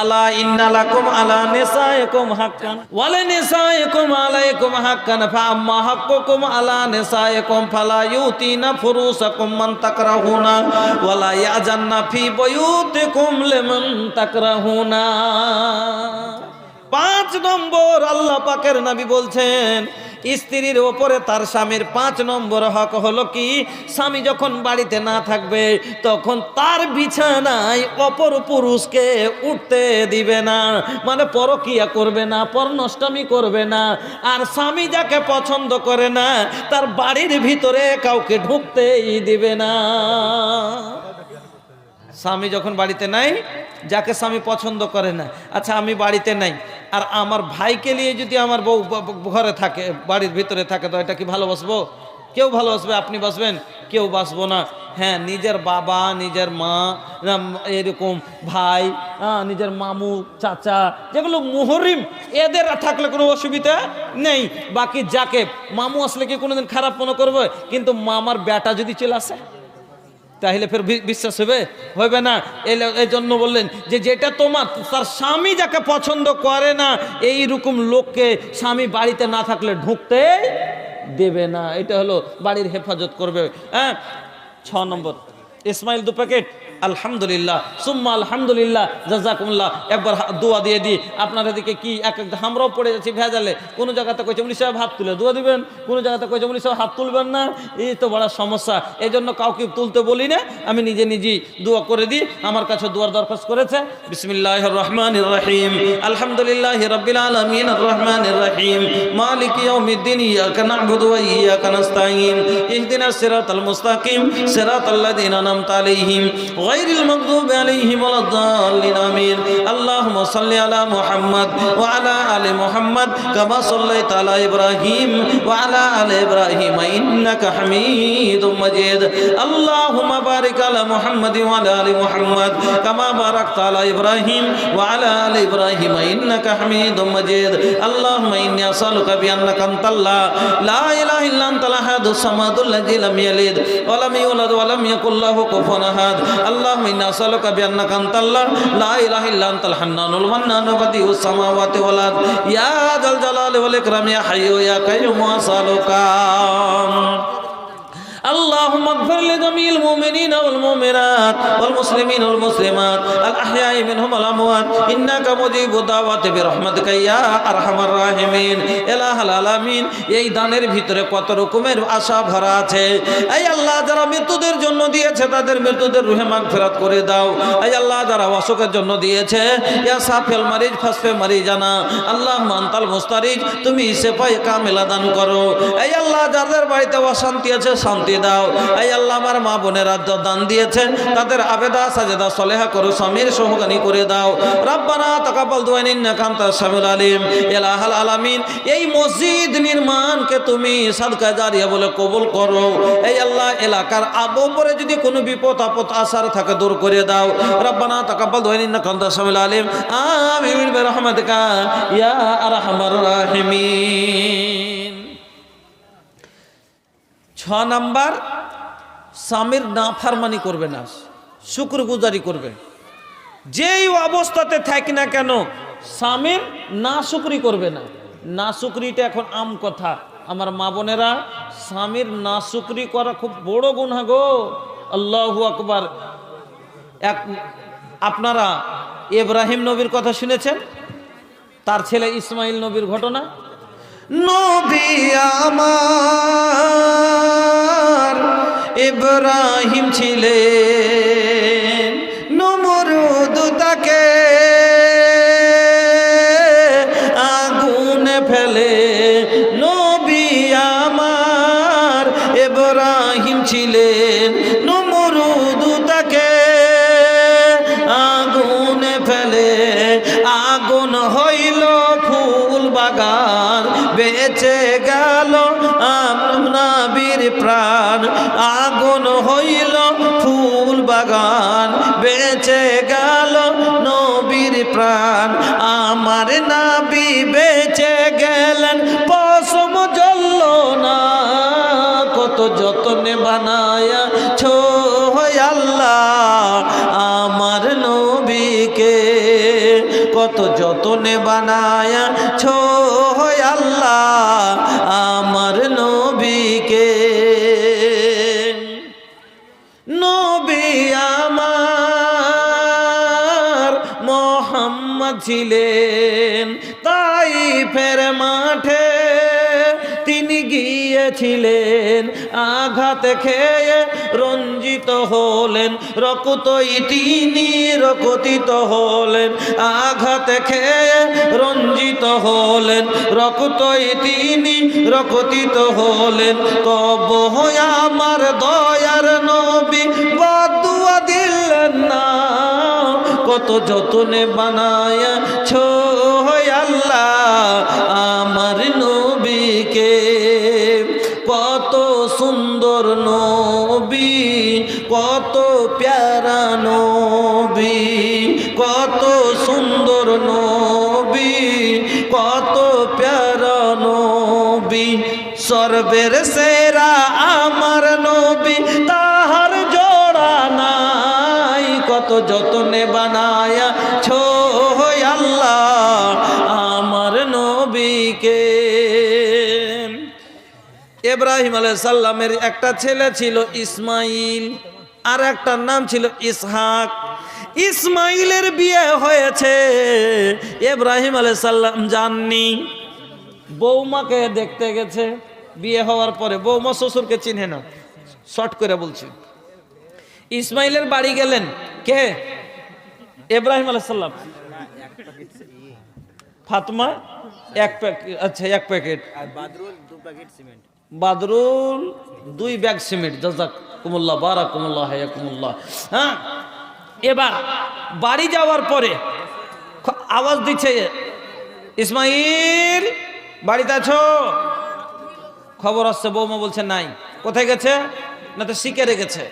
আলা ইন্নালাকুম আলা নিসাইকুম হাক্কান। ওয়ালা নিসাইকুম আলাইকুম হাক্কান ফা আম্মা হাক্কুকুম আলা নিসাইকুম, ফালা ইউতিনা ফুরুসাকুম মান তাকরাহুনা, ওয়ালা ইয়াজান্না ফি বুয়ুতিকুম লিমান তাকরাহুনা। পাঁচ নম্বর আল্লাহ পাকের নবী বলছেন স্ত্রীর ওপরে তার স্বামীর পাঁচ নম্বর হক হলো কি? স্বামী যখন বাড়িতে না থাকবে, তখন তার বিছানায় অপর পুরুষকে উঠতে দিবে না। মানে পরকিয়া করবে না, পরনষ্টমী করবে না। আর স্বামী যাকে পছন্দ করে না, তার বাড়ির ভিতরে কাউকে ঢুকতেই দিবে না। স্বামী যখন বাড়িতে নাই যাকে স্বামী পছন্দ করে না। আচ্ছা আমি বাড়িতে নাই। আর আমার ভাইকে নিয়ে যদি আমার বউ ঘরে থাকে, বাড়ির ভিতরে থাকে, তো এটা কি ভালোবাসবো কেউ ভালোবাসবে আপনি বাসবেন? কেউ বাসবো না। হ্যাঁ নিজের বাবা, নিজের মা এরকম ভাই নিজের মামু, চাচা, যেগুলো মুহরিম, এদের থাকলে কোনো অসুবিধা নেই। বাকি যাকে, মামু আসলে কি কোনোদিন খারাপ মনে করবে? কিন্তু মামার বেটা যদি চলে আসে তাহলে ফের বিশ্বাস হবে? হবে না। এই এই জন্য বললেন যে যেটা তোমার, তার স্বামী যাকে পছন্দ করে না এই রকম লোককে স্বামী বাড়িতে না থাকলে ঢুকতে দেবে না। এটা হলো বাড়ির হেফাজত করবে। হ্যাঁ? ছ নম্বর। ইসমাইল দু প্যাকেট। আলহামদুলিল্লাহ, সুম্মা আলহামদুলিল্লাহ, জাজাকুমুল্লাহ। একবার দোয়া দিয়ে দিই, আপনার এদিকে কি এক এক আমরাও পড়ে যাচ্ছি ভেজালে। কোনো জায়গাতে কইছে উনি সাহেব, হাত তুলে দোয়া দিবেন। কোনো জায়গাতে কইছে উনি সাহেব, হাত তুলবেন না। এই তো বড় সমস্যা। এই জন্য কাউকে তুলতে বলি না, আমি নিজে নিজেই দোয়া করে দিই। আমার কাছে দোয়ার দরখাস্ত করেছে। বিসমিল্লাহ রহমান রহিম। আলহামদুলিল্লাহ রবিল আলমিন রহমান রহিম। মালিক ইয়াউমিদ্দিন, ইয়াকা না'বুদু ওয়া ইয়াকা নাস্তাঈন। ইহদিনাস সিরাতাল মুস্তাকিম, সিরাতাল্লাযীনা আন'আমতা আলাইহিম। গায়রিল মাগদুবি আলাইহিম ওয়ালাদ-দাল্লিন আমিন আল্লাহুম্মা সাল্লি আলা মুহাম্মদ ওয়া আলা আলি মুহাম্মদ কামা সাল্লাইতা আলা ইব্রাহিম ওয়া আলা আলি ইব্রাহিম ইন্নাকা হামিদুম মাজিদ আল্লাহুম্মা বারিক আলা মুহাম্মদ ওয়া আলা আলি মুহাম্মদ কামা বারাকতা আলা ইব্রাহিম ওয়া আলা আলি ইব্রাহিম ইন্নাকা হামিদুম মাজিদ আল্লাহুম্মা ইন্নী আসআলুকা বিআন্নাকা আনতাল্লাহ লা ইলাহা ইল্লা আনতাল আহাদুস সামাদুল লাযী লাম ইয়ালিদ ওয়া লাম ইউলাদ ওয়া লাম ইয়াকুল লাহু কুফুয়ান আহাদ আল্লাহুম্মা ইন্নী আসআলুকা বিআন্নাকা আনতাল্লাহ, লা ইলাহা ইল্লা আনতাল হান্নানুল মান্নানু বাদিউস সামাওয়াতি ওয়াল আরদ। ইয়া যাল জালালি ওয়াল ইকরাম, ইয়া হাইয়্যু ইয়া কাইয়্যুম আসআলুকা اللهم اغفر لجميع المؤمنين والمؤمنات والمسلمين والمسلمات الأحياء منهم والأموات إنك مجيب الدعوات برحمتك يا أرحم الراحمين إله العالمين এই দানের ভিতরে কত রকমের আশা ভরা আছে এই আল্লাহ যারা মৃত্যুদের জন্য দিয়েছে তাদের মৃত্যুদের রুহে মাগফিরাত করে দাও এই আল্লাহ যারা অসুখের জন্য দিয়েছে ইয়া সাফেল মারিজ ফাসফে মারি জানা আল্লাহ মান্তাল মুস্তারিজ তুমি সেফাই কামেলা দান করো এই আল্লাহ যাদের বাড়িতে অশান্তি আছে শান্তি দাও। এই আল্লাহ আমার মা বোনের দান দিয়েছে তাদের আবেদা, সাজেদা, সলেহা করো, স্বামীর সহগানি করে দাও। রাব্বানা, তাকাব্বাল দুআইন, ইন্নাকা আনতাস সামিউল আলিম। ইলাহাল আলামিন, এই মসজিদ নির্মাণকে তুমি সাদকা জারিয়া বলে কবুল করো। এই আল্লাহ, এলাকার আবু পরে যদি কোনো বিপদ, আপদ আসার থাকে দূর করে দাও। রাব্বানা, তাকাব্বাল দুআইন, ইন্নাকা আনতাস সামিউল আলিম। আমিন বিরহমাতিকা ইয়া আরহামার রাহিমিন। নাম্বার, স্বামীর না নাফারমানি করবে না, শুক্রগুজারি করবে। যেই অবস্থাতে থাকি না কেন স্বামীর না শুকরি করবে না। না শুকরিটা এখন আম কথা। আমার মা বোনেরা, স্বামীর না শুকরি করা খুব বড় গুণা গো। আল্লাহু আকবার। এক, আপনারা ইব্রাহিম নবীর কথা শুনেছেন? তার ছেলে ইসমাইল নবীর ঘটনা? নবী আমার। ইব্রাহিম ছিলেন যতনে বানায়া ছো আল্লাহ আমার নবীকে। কত যতনে বানায়া ছো আল্লাহ আমার নবীকে। নবী আমার ছিলেন, তাই ফের গিয়েছিলেন আঘাত খেয়ে রঞ্জিত হলেন, রকুতই তিনি রকতিত হলেন, আঘাত খেয়ে রঞ্জিত হলেন, রকুতই তিনি রকতিত হলেন। তব আমার দয়ার নবী, বদুয়া দিলেন না, কত যতনে বানায় ছো আল্লাহ, আমার সর্বের সেরা আমার নবী, তাহার জোড়া নাই। কত যতনে বানায়া ছো আল্লাহ আমার নবীকে। ইব্রাহিম সাল্লামের একটা ছেলে ছিল ইসমাইল, আর একটার নাম ছিল ইসহাক। ইসমাইলের বিয়ে হয়েছে। ইব্রাহিম সাল্লাম জাননি। বৌমাকে দেখতে গেছে। বিয়ে হওয়ার পরে বৌমা শ্বশুরকে চিনে না। শর্ট করে বলছি। ইসমাইলের বাড়ি গেলেন কে? ইব্রাহিম সাল্লাম ফাতমা এক প্যাকেট আচ্ছা এক প্যাকেট। আর বাদরুল দু প্যাকেট সিমেন্ট। বাদরুল দুই ব্যাগ সিমেন্ট। জাজাক কুমুল্লাহ বারা কুমুল্লাহ হায়া কুমুল্লাহ হ্যাঁ? এবার বাড়ি যাওয়ার পরে আওয়াজ দিচ্ছে ইসমাইল বাড়িতে আছো? খবর আসছে, বৌমা বলছে, নাই। কোথায় গেছে? না তো শিখে গেছে।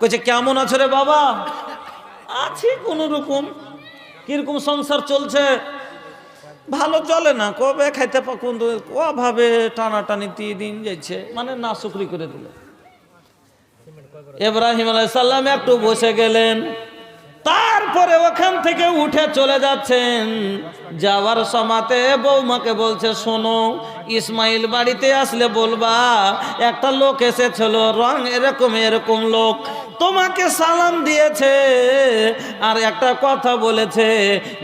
কইছে, কেমন আছো রে বাবা? আছি কোনো রকম কীরকম সংসার চলছে? ভালো চলে না। কবে খাইতে পাকুন ভাবে টানাটানি দিয়ে দিন যাচ্ছে মানে না শুকরি করে দিল। ইব্রাহিম সাল্লাম একটু বসে গেলেন। তারপরে ওখান থেকে উঠে চলে যাচ্ছেন। যাওয়ার সমাতে বৌমাকে বলছে, শোনো, ইসমাইল বাড়িতে আসলে বলবা, একটা লোক এসেছিল, রং এরকম এরকম লোক। তোমাকে সালাম দিয়েছে আর একটা কথা বলেছে।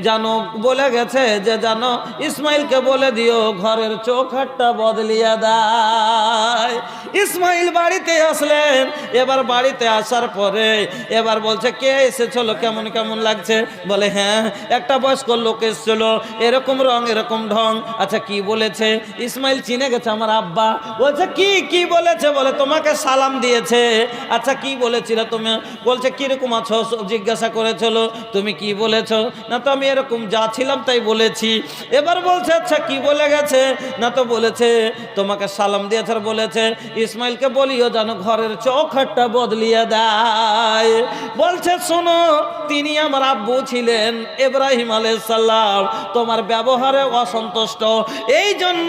জানো, বলে গেছে যে, জানো, ইসমাইলকে বলে দিও, ঘরের চৌখাটটা বদলিয়ে দেয় ইসমাইল বাড়িতে আসলেন। এবার বাড়িতে আসার পরে এবার বলছে, কে এসেছিল? কেমন কেমন লাগছে? বলে হ্যাঁ একটা বয়স্ক লোক এসেছিল এরকম রং, এরকম ঢং। আচ্ছা কি বলেছে? ইসমাইল চিনে গেছে আমার আব্বা। বলছে, কি কি বলেছে? বলে, তোমাকে সালাম দিয়েছে। আচ্ছা কি বলেছিল তুমি? বলছে, কীরকম আছো? জিজ্ঞাসা করেছিল। তুমি কি বলেছ? না তো আমি এরকম যা ছিলাম তাই বলেছি। এবার বলছে আচ্ছা কি বলে গেছে? না তো বলেছে, তোমাকে সালাম দিয়েছে আর বলেছে। ইসমাইলকে বলিও যেন ঘরের চৌখাটটা বদলিয়ে দেয়। বলছে, শোনো, তিনি আমার আব্বু ছিলেন ইব্রাহিম সাল্লাম তোমার ব্যবহারে অসন্তুষ্ট। এই জন্য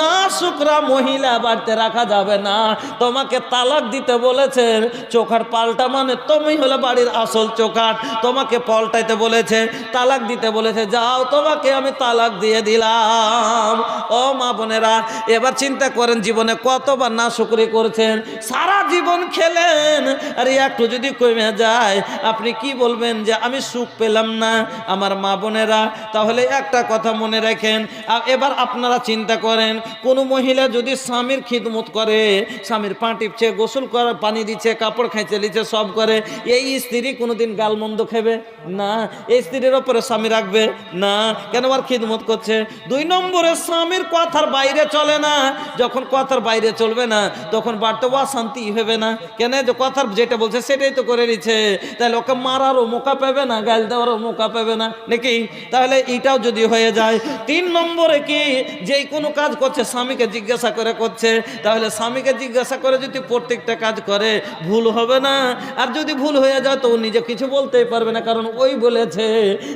না শুকরা মহিলা বাড়িতে রাখা যাবে না। তোমাকে তালাক দিতে বলেছেন, চোখার পাল্টা মানে তুমি হলে বাড়ির আসল চোখাট তোমাকে পল্টাইতে বলেছে তালাক দিতে বলেছে, যাও তোমাকে আমি তালাক দিয়ে দিলাম। ও মা বোনেরা, এবার চিন্তা করেন জীবনে কতবার না শুকরি করছেন, সারা জীবন খেলেন। আর একটু যদি কমে যায়, আপনি কি বলবেন যে আমি সুখ পেলাম না? আমার মা বোনেরা, তাহলে একটা কথা মনে রাখেন। এবার আপনারা চিন্তা করেন, কোনো মহিলা যদি স্বামীর খিদমত করে, স্বামীর পা টিপছে, গোসল করে পানি দিচ্ছে, কাপড় খাইছে লিচ্ছে সব করে, এই স্ত্রী কোনোদিন গালমন্দ খেবে? না। এই স্ত্রীর ওপরে স্বামী রাখবে? না। কেন আর খিদমত করছে? দুই নম্বরে স্বামীর কথার বাইরে চলে না। যখন কথার বাইরে চলবে না, তখন বাড়তে অশান্তি হবে না। কেন? যে কথার যেটা বলছে, সেটাই তো করে নিচ্ছে। তাহলে ওকে মারারও মোকা পাবে না, গাল দেওয়ারও মোকা পাবে না, নাকি? তাহলে এটাও যদি হয়ে যায়, তিন নম্বরে কি যে কোনো কাজ করছে, স্বামীকে জিজ্ঞাসা করে করছে, তাহলে স্বামীকে জিজ্ঞাসা করে যদি প্রত্যেকটা কাজ করে, ভুল হবে না। আর যদি ভুল হয়ে যায়, তো নিজে কিছু বলতেই পারবে না, কারণ ওই বলেছে।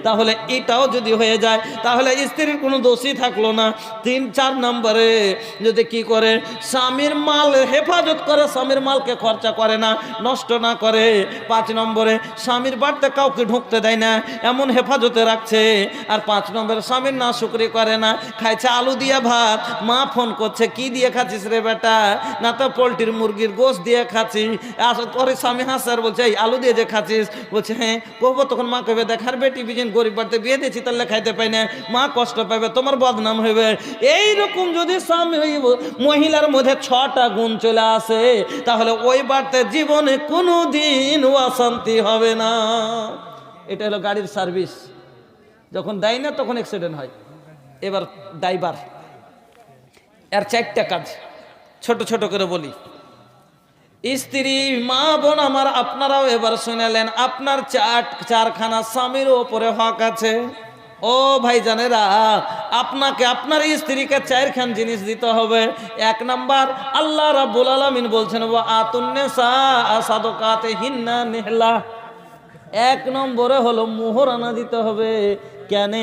তাহলে এটাও যদি হয়ে যায়, তাহলে স্ত্রীর কোনো দোষই থাকল না। তিন, চার নম্বরে যদি কি করে, স্বামীর মাল হেফাজত করে, স্বামীর মালকে খরচা করে না, নষ্ট না করে। পাঁচ নম্বরে, স্বামীর বাড়িতে কাউকে ঢুকতে দেয় না, এমন হেফাজতে রাখছে। আর পাঁচ নম্বর, স্বামীর না শুক্রি করে না, খাইছে আলু দিয়া ভাত। মা ফোন করছে, কি দিয়ে খাচ্ছিস রে বেটা? না তো পোলট্রির মুরগির গোশ দিয়ে খাচ্ছি। আর তোরে স্বামী হাসার বলছে, এই আলু দিয়ে যে খাচ্ছিস? বলছে হ্যাঁ। কবো তখন মা কবে দেখার বেটি বিজন গরিব বাড়িতে বিয়ে দিয়েছি, তাহলে খাইতে পাই না। মা কষ্ট পাবে তোমার বদনাম হইবে। এই রকম যদি স্বামী মহিলার মধ্যে ছটা গুণ চলে আসে, তাহলে ওই বাড়িতে জীবনে কোনো দিন অশান্তি হবে না। এটা হলো গাড়ির সার্ভিস। যখন দেয় না, তখন অ্যাক্সিডেন্ট হয়। এবার ড্রাইভার এর চারটা কাজ। ছোট ছোট করে বলি। স্ত্রী, মা, বোন আমার, আপনারাও এবার শুনেলেন আপনার চার চারখানা স্বামীর ওপরে হক আছে। ও ভাই জানেরা আপনাকে, আপনার স্ত্রীকে চারখান জিনিস দিতে হবে। এক নাম্বার, আল্লাহ রাব্বুল আলামিন বলছেন ও আতুন্নেসা সাদকাতে হিন্না নেহলা। এক নম্বরে হলো মোহরানা দিতে হবে। কেন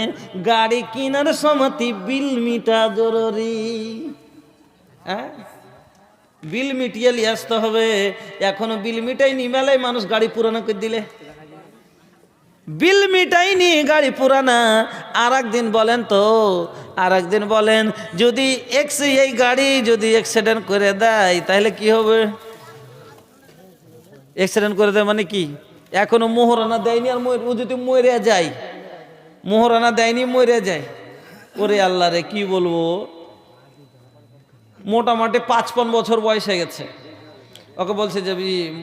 গাড়ি কিনার সমাতি বিল মিটা জরুরি। হ্যাঁ? বিল মিটিয়ে নিয়ে আসতে হবে। এখনও বিল মিটাইনি মেলায় মানুষ গাড়ি পুরানো করে দিলে। বিল মিটাইনি গাড়ি পুরানা। আর একদিন বলেন তো আর একদিন বলেন, যদি এক্স, এই গাড়ি যদি অ্যাক্সিডেন্ট করে দেয়, তাহলে কি হবে? অ্যাক্সিডেন্ট করে দেয় মানে কি? এখনও মোহরানা দেয়নি আর ও যদি মরে যায় মোহরানা দেয়নি, মরে যায়। ওরে আল্লাহ রে, কি বলব? মোটামুটি পাঁচপন বছর বয়স হয়ে গেছে। ওকে বলছে যে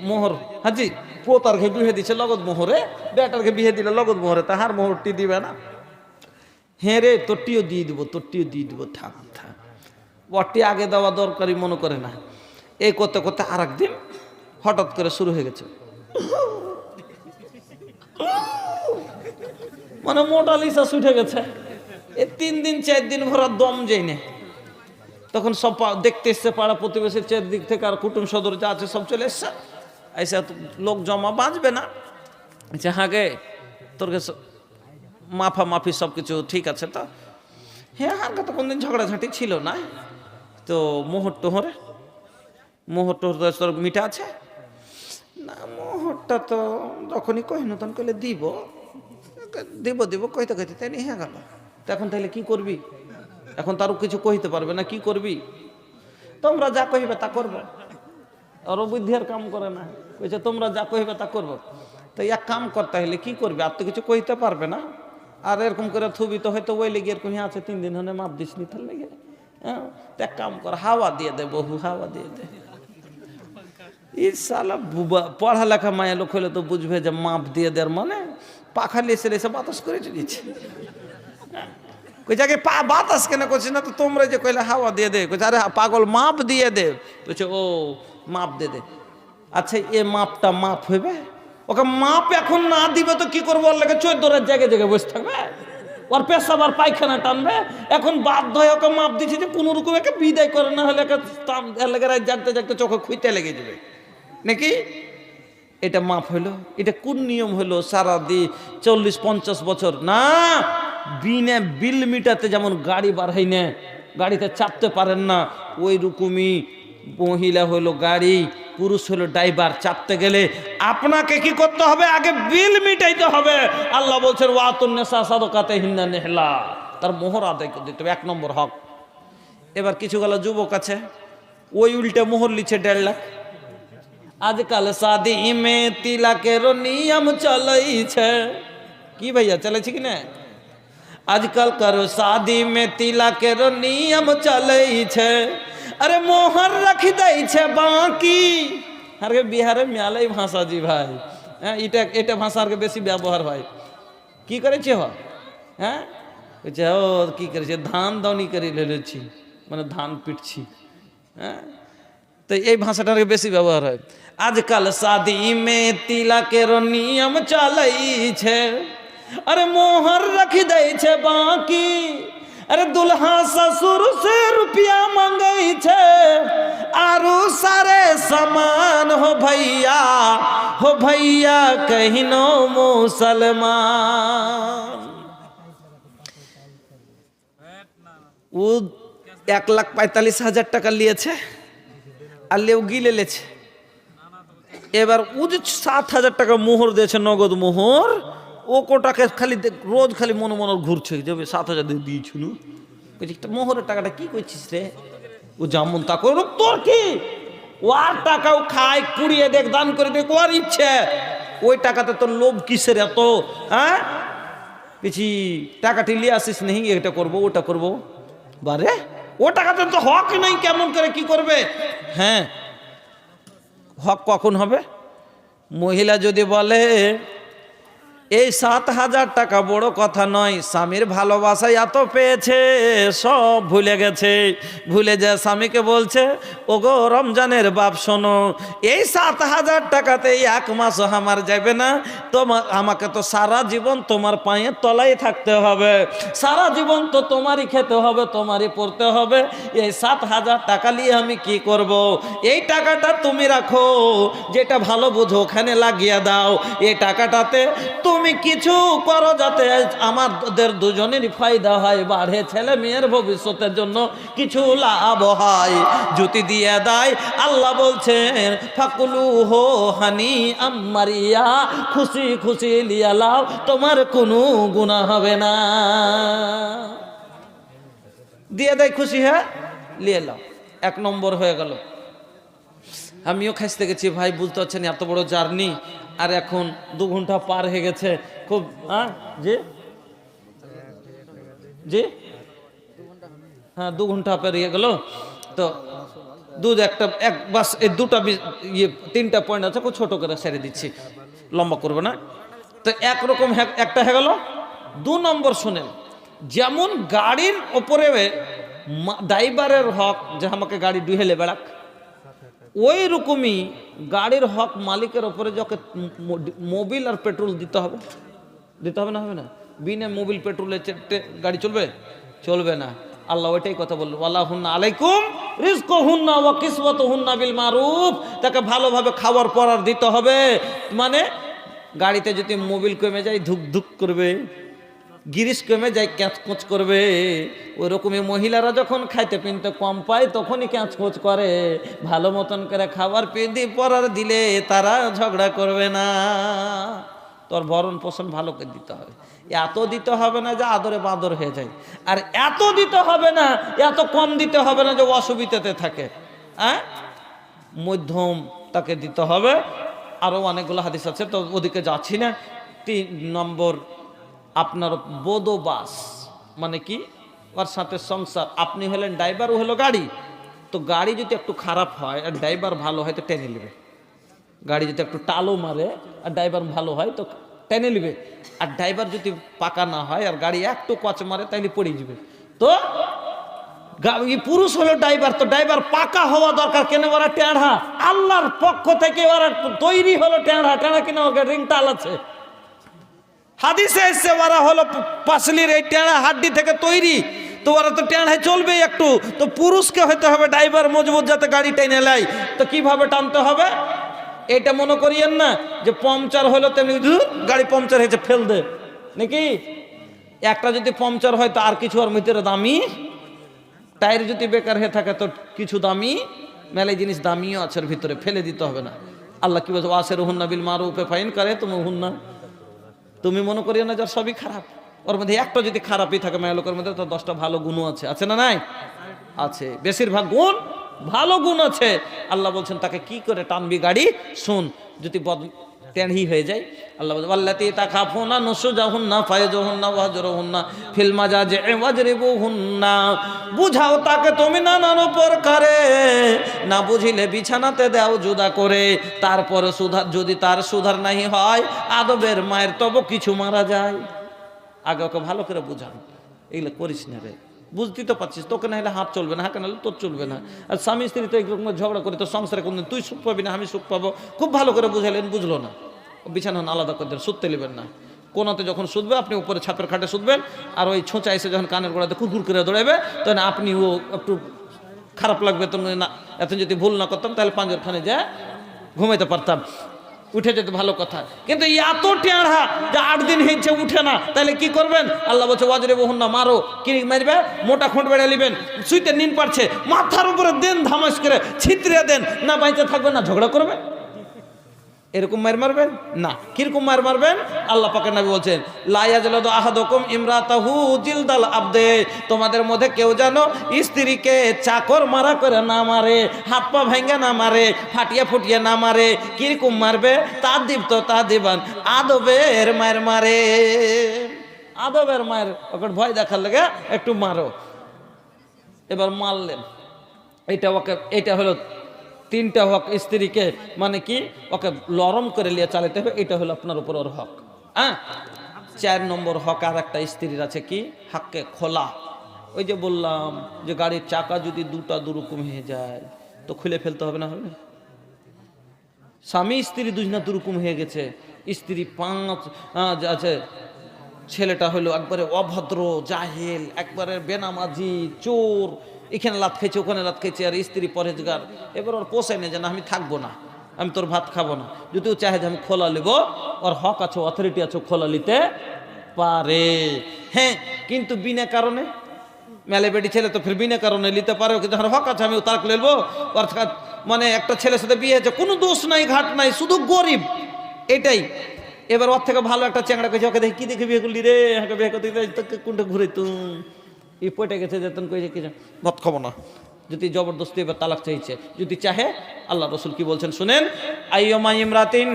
মোহর, হাজি পোতারকে বিহে দিছে লগত মোহরে বেটারকে বিহে দিলে লগত মোহরে তাহার মোহরটি দিবে না? হ্যাঁ রে, তোরটিও দিয়ে দিব, তোরটিও দিয়ে দিব থাক থাক বরটি আগে দেওয়া দরকারি মনে করে না। এই করতে করতে আর একদিন হঠাৎ করে শুরু হয়ে গেছে। মানে মোটা লিসা ছুটে গেছে। এ তিন দিন, চার দিন ভরা দম যাই না তখন সব দেখতে এসছে পাড়া প্রতিবেশীর চারদিক থেকে আর কুটুম সদর যা আছে সব চলে এসছে। এসে লোক জমা বাঁচবে না। আচ্ছা হাগে তোর কাছে মাফা মাফি সব কিছু ঠিক আছে তো? হ্যাঁ হালকা তো কোনদিন ঝগড়াঝাঁটি ছিল না। তো মোহর টোহরে মোহর টোহর তো তোর মিঠা আছে। না মোহরটা তো যখনই কই নতুন করলে দিব। দিব দিব, কইতে কইতে, তাই নিয়ে গেল। এখন তাহলে কি করবি? এখন তারও কিছু কইতে পারবে না, কি করবি? তোমরা যা কহিবে তা করব। আর বুদ্ধি আর কাম করে না। কইছে, তোমরা যা কহিবে তা করব। তো এক কাম করতে হলে কি করবে? আর তো কিছু কইতে পারবে না। আর এরকম করে থুবি তো হয়তো ওই লেগে এরকম আছে, তিন দিন হলে মাপ দিস নি লেগে। হ্যাঁ? এক কাম কর, হাওয়া দিয়ে দে, বহু হাওয়া দিয়ে দে। এই সালা পড়ালেখা মায়া লোক হলে তো বুঝবে যে মাপ দিয়ে দেওয়ার মানে পাখা লেসে লেসে বাতাস করে দিচ্ছে কই যাকে পা বাতাস কেন করছিস না তো তোমরা যে কইলে হাওয়া দিয়ে দে। কইছে, আরে পাগল, মাপ দিয়ে দে। বলছে ও, মাপ দে দে। আচ্ছা এ মাপটা মাপ হইবে? ওকে মাপ এখন না দিবে তো কি করব? ওর লেগে চোদ্দ রাত জায়গায় জায়গায় বসে থাকবে। ওর পেশাব আর পায়খানা টানবে। এখন বাধ্য হয়ে ওকে মাপ দিচ্ছে যে কোনো রকম একে বিদায় করে, না হলে একে রাত জাগতে জাগতে চোখে খুঁজতে লেগে যাবে। নাকি? এটা মাপ হইল, এটা কোন নিয়ম হইল সারা দি চল্লিশ, পঞ্চাশ বছর? না, বিনে বিল মিটাতে যেমন গাড়ি বাড়াই না, গাড়িতে চাপতে পারেন না ওই রকমই মহিলা হলো গাড়ি, পুরুষ হলো ড্রাইভার, চাপতে গেলে আপনাকে কি করতে হবে? আগে বিল মিটাইতে হবে। আল্লাহ বলছেন ওয়াতুন্নেসা সাদকাতে হিন্দা নেহলা। তার মোহর আদায় করে দিতে হবে, এক নম্বর হক। এবার কিছু গেল যুবক আছে, ওই উল্টে মোহর লিছে দেড় লাখ। আজকাল શાદી મેં તિલાકેરો নিয়ম ચલઈ কি ভাইয়া, চলেছে কি না? আজকাল ને આજકાલ মে શાદી নিয়ম તિલાકેરો আরে মোহর রাখি দিয়েছে বাকি। રાખી আরে বিহারে মেলাই ভাষা জি ভাই। হ্যাঁ এটা এটা ভাষা আর বেশি ব্যবহার হয়। কি করেছে হ হ্যাঁ? বলছে ও কী করেছে? ধান দনি করে লেছি মানে ধান পিটছি। হ্যাঁ? তাই এই ভাষাটাকে বেশি ব্যবহার হয়। আজকাল শাদি মে তিলাকের নিয়ম চালাইছে, আরে মোহর রাখি দেছে বাকি, আরে দুলহা সসুর সে রুপিয়া মাঙ্গাইছে, আরও সারে সমান হো ভাইয়া হো ভাইয়া কহিনো মুসলমান। ও এক লাখ পঁয়তাল্লিশ হাজার টাকা লিয়েছে আর লেউ গিলে লেছে। এবার ও যে সাত হাজার টাকা মোহর দিয়েছে, নগদ মোহর, ও কোটাকে খালি রোজ খালি মনে মনে ঘুরছে, যে সাত হাজার দিয়ে দিয়েছিল। মোহরের টাকাটা কি করছিস রে? ও যেমন তা করে তোর কি? ও, আর টাকাও খায় কুড়িয়ে দেখ, দান করে দেখ, ওর ইচ্ছে। ওই টাকাতে তোর লোভ কিসের এত হ্যাঁ? পিছি টাকাটি লিয়ে আসিস, নেই, এটা করব, ওটা করব। বারে? ও টাকাতে তো হক নাই, কেমন করে কি করবে? হ্যাঁ হক কখন হবে? মহিলা যদি বলে এই সাত হাজার টাকা বড় কথা নয়, স্বামীর ভালোবাসা এত পেয়েছে, সব ভুলে গেছে। ভুলে যে স্বামীকে বলছে, ওগো, রমজানের বাপ, শোনো, এই সাত হাজার টাকাতে এক মাসও আমার যাবে না। তোমার আমাকে তো সারা জীবন তোমার পায়ে তলায় থাকতে হবে। সারা জীবন তো তোমারই খেতে হবে, তোমারই পড়তে হবে। এই সাত হাজার টাকা নিয়ে আমি কি করব। এই টাকাটা তুমি রাখো, যেটা ভালো বুঝো, ওখানে লাগিয়ে দাও। এই টাকাটাতে তুমি কিছু করো যাতে আমাদের দুজনেরই ফায়দা হয়, বাড়ে ছেলে মেয়ের ভবিষ্যতের জন্য কিছু লাভ হয়। জুতি দিয়ে দেয়, আল্লাহ বলছেন, ফাকুলু হো হানি আমারিয়া খুশি খুশি লিয়া লাও, তোমার কোনো গুণা হবে না। দিয়ে দেয়, খুশি হ্যাঁ লিয়ে লাও। এক নম্বর হয়ে গেল। আমিও খাইতে গেছি, ভাই, বুঝতে পারছেন, এত বড় জার্নি। আর এখন দু ঘণ্টা পার হয়ে গেছে। খুব হ্যাঁ? জি? জি? হ্যাঁ দু ঘণ্টা পেরিয়ে গেল। তো দুধ একটা, এক বাস, এই দুটা ইয়ে তিনটা পয়েন্ট আছে, খুব ছোট করে সেরে দিচ্ছি। লম্বা করব না। তো একরকম হ্যাঁ- একটা হয়ে গেল। দু নম্বর শুনেন, যেমন গাড়ির ওপরে ড্রাইভারের হক, যে আমাকে গাড়ি ডুহেলে বেড়াক ওই রকমই গাড়ির হক মালিকের ওপরে যখন মোবিল আর পেট্রোল দিতে হবে। দিতে হবে না হবে না? বিনা মোবিল পেট্রোলে গাড়ি চলবে? চলবে না। আল্লাহ ওইটাই কথা বলল আল্লাহ হুন্না আলাইকুম রিস্ক হুন্না ওয়া কিসমত হুন্না বিল মারুফ। তাকে ভালোভাবে খাবার পরার দিতে হবে। মানে গাড়িতে যদি মোবিল কমে যায় ধুক ধুক করবে। গিরিশ কমে যায় ক্যাঁচ কোচ করবে। ওই রকমই মহিলারা যখন খাইতে পিনতে কম পায়, তখনই ক্যাঁচ কোচ করে। ভালো মতন করে খাবার পিন্দি পরার দিলে তারা ঝগড়া করবে না। তোর ভরণ পোষণ ভালো করে দিতে হবে। এত দিতে হবে না যে আদরে বাদর হয়ে যায়। আর এত দিতে হবে না, এত কম দিতে হবে না যে অসুবিধাতে থাকে। হ্যাঁ মধ্যম তাকে দিতে হবে। আরও অনেকগুলো হাদিস আছে, তো ওদিকে যাচ্ছি না। তিন নম্বর আপনার বোদোবাস। মানে কি? ওর সাথে সংসার। আপনি হলেন ড্রাইভার ও হলো গাড়ি। তো গাড়ি যদি একটু খারাপ হয় আর ড্রাইভার ভালো হয়, তো টেনে নেবে। গাড়ি যদি একটু টালো মারে আর ড্রাইভার ভালো হয়, তো টেনে নেবে। আর ড্রাইভার যদি পাকা না হয় আর গাড়ি একটু কচ মারে, তাইলে পড়ে যাবে। তো পুরুষ হলো ড্রাইভার তো ড্রাইভার পাকা হওয়া দরকার কেন? ওরা টেঁড়া। আল্লাহর পক্ষ থেকে ওরা তৈরি হলো টেঁড়া। টেঁড়া কিনা ওকে রিং তাল আছে। হাদিসে এসছে, ওরা হলো পাসলির এই টেঁড়া হাড্ডি থেকে তৈরি। তো ওরা তো টেঁড়ায় চলবে একটু। তো পুরুষকে হতে হবে ড্রাইভার মজবুত যাতে গাড়ি টেনে নেয়। তো কীভাবে টানতে হবে? এটা মনে করিয়েন না যে পাংচার হলো তেমনি গাড়ি পাংচার হয়েছে, ফেল দে। নাকি? একটা যদি পাংচার হয় তো আর কিছু আর ভিতরে দামি। টায়ার যদি বেকার হয়ে থাকে তো কিছু দামি। মেলাই জিনিস দামিও আছে ভিতরে ফেলে দিতে হবে না। আল্লাহ কি বলছে? ওয়াসের হুন্না বিল মারু উপে ফাইন করে তুমি হুন্না তুমি মনে করিও না যার সবই খারাপ? ওর মধ্যে একটা যদি খারাপই থাকে মায়া লোকের মধ্যে, তো দশটা ভালো গুণও আছে। আছে না নাই? আছে। বেশিরভাগ গুণ ভালো গুণ আছে। আল্লাহ বলছেন, তাকে কি করে টানবি গাড়ি? শুন, যদি টেঁড়ি হয়ে যায়। আল্লাহ বলছে আল্লাতি তা খাফো না নসু যাহুন না ফায়জ হুন না ওয়াজর হুন না ফিল্মা যা যে ওয়াজরিবু হুন না বুঝাও তাকে তুমি নানান প্রকারে। না বুঝিলে বিছানাতে দাও জুদা করে। তারপরে সুধার যদি তার সুধার নাই হয়, আদবের মায়ের তবু কিছু মারা যায়। আগে ওকে ভালো করে বুঝান এগুলো করিস না রে। বুঝতেই তো পারছিস, তোকে না হলে হাত চলবে না, হাঁকে নাহলে তোর চলবে না। আর স্বামী স্ত্রী তো এরকম ঝগড়া করে তো সংসারে কোনো তুই সুখ পাবি না, আমি সুখ পাবো। খুব ভালো করে বুঝাইলেন, বুঝলো না। বিছানা আলাদা করে দেন, শুতে নেবেন না। কোনাতে যখন শুধবে আপনি উপরে ছাপের খাটে শুধবেন আর ওই ছোঁচা এসে যখন কানের গোড়াতে কুকুর করে দৌড়াবে তখন আপনি ও একটু খারাপ লাগবে তো না এত যদি ভুল না করতাম, তাহলে পাঁজরখানে যা, ঘুমাইতে পারতাম। উঠে যেতে ভালো কথা। কিন্তু এত টেঁড়া যে আট দিন হিচ্ছে উঠে না, তাহলে কি করবেন? আল্লাহ বলছে ওয়াজরে বহুন না মারো। কি মারবে? মোটা খুঁট বেড়ে নেবেন। শুইতে নিন পারছে মাথার উপরে দেন ধামাস করে ছিত্রে দেন। না বাইতে থাকবে, না ঝগড়া করবে। এরকম মার মারবেন? না। কীরকম মার মারবেন? আল্লাহ পাকের নবী বলছেন লাইয়াজলাদু আহাদুকুম ইমরাতাহু জিলদাল আবদে। তোমাদের মধ্যে কেউ যেন স্ত্রীকে চাকর মারা করে না মারে, হাত পা ভেঙে না মারে, ফাটিয়া ফুটিয়ে না মারে, কীরকম মারবে? তা দিব তো তা দিবান আদবের মায়ের মারে। আদবের মায়ের ওকে ভয় দেখার লেগে একটু মারো। এবার মারলেন। এটা ওকে এটা হলো তিনটা হক স্ত্রীকে মানে কি ওকে লরম করে নিয়ে চালাতে হবে, এটা হলো আপনার উপর ওর হক। হ্যাঁ? চার নম্বর হক আর একটা স্ত্রীর আছে কি? হাককে খোলা। ওই যে বললাম যে গাড়ির চাকা যদি দুটা দুরকম হয়ে যায়, তো খুলে ফেলতে হবে না হবে স্বামী স্ত্রী দুজনা দুরকম হয়ে গেছে, স্ত্রী পাঁচ আছে, ছেলেটা হলো একবারে অভদ্র, জাহেল, একবারে বেনামাজি, চোর এখানে লাত খেয়েছে ওখানে লাত খেয়েছে আর স্ত্রী পরেজগার এবার ওর পোষায় না যেন আমি থাকব না, আমি তোর ভাত খাব না। যদি ও চাহে যে আমি খোলা নেব ওর হক আছে অথরিটি আছে খোলা নিতে পারে। হ্যাঁ কিন্তু বিনা কারণে, মেলে বেটি ছেলে তো ফের বিনা কারণে নিতে পারে কিন্তু আমার হক আছে আমি তার নেব অর্থাৎ মানে একটা ছেলের সাথে বিয়ে হয়েছে, কোনো দোষ নাই, ঘাট নাই, শুধু গরিব। এটাই। এবার ওর থেকে ভালো একটা চ্যাংড়া কইছে, ওকে দেখি কি দেখে বিয়ে করলি রে? আমাকে বিয়ে করতে কোনটা ঘুরে তুই এই পটে গেছে যেতন কইছে কি মত খাব না। যদি জবরদস্তি এবার তালাক চাইছে, যদি চাহে, আল্লাহ রসুল কি বলছেন শুনেন, আইয়মা ইমরাতিন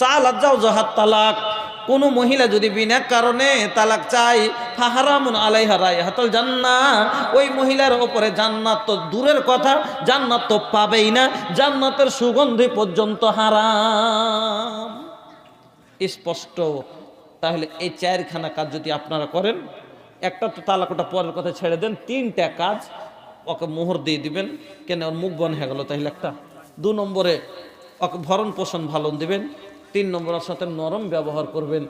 সালাত যাও জহাত তালাক। কোন মহিলা যদি বিনা কারণে তালাক চাই ফাহারামুন আলাইহা রাইহাতুল জান্নাহ। ওই মহিলার ওপরে জান্নাত তো দূরের কথা, জান্নাত তো পাবেই না, জান্নাতের সুগন্ধি পর্যন্ত হারাম। স্পষ্ট। তাহলে এই চারখানা কাজ যদি আপনারা করেন একটা তো তালাকটা পরের কথা ছেড়ে দেন, তিনটা কাজ ওকে মোহর দিয়ে দিবেন। কেন ওর মুখ বন হয়ে গেল তাহলে একটা। দু নম্বরে ওকে ভরণ পোষণ ভালো দিবেন, তিন নম্বরের সাথে নরম ব্যবহার করবেন।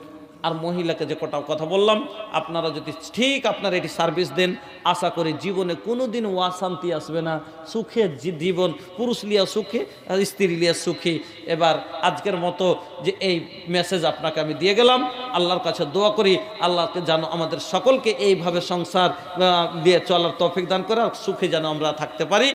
আর মহিলাকে যে কটা কথা বললাম, আপনারা যদি ঠিক আপনারা এটি সার্ভিস দেন, আশা করি জীবনে কোনো দিন অশান্তি আসবে না। সুখে জীবন, পুরুষ লিয়া সুখে স্ত্রী লিয়া সুখী। এবার আজকের মতো যে এই মেসেজ আপনাকে আমি দিয়ে গেলাম, আল্লাহর কাছে দোয়া করি, আল্লাহকে যেন আমাদের সকলকে এইভাবে সংসার দিয়ে চলার তৌফিক দান করে, আর সুখে যেন আমরা থাকতে পারি।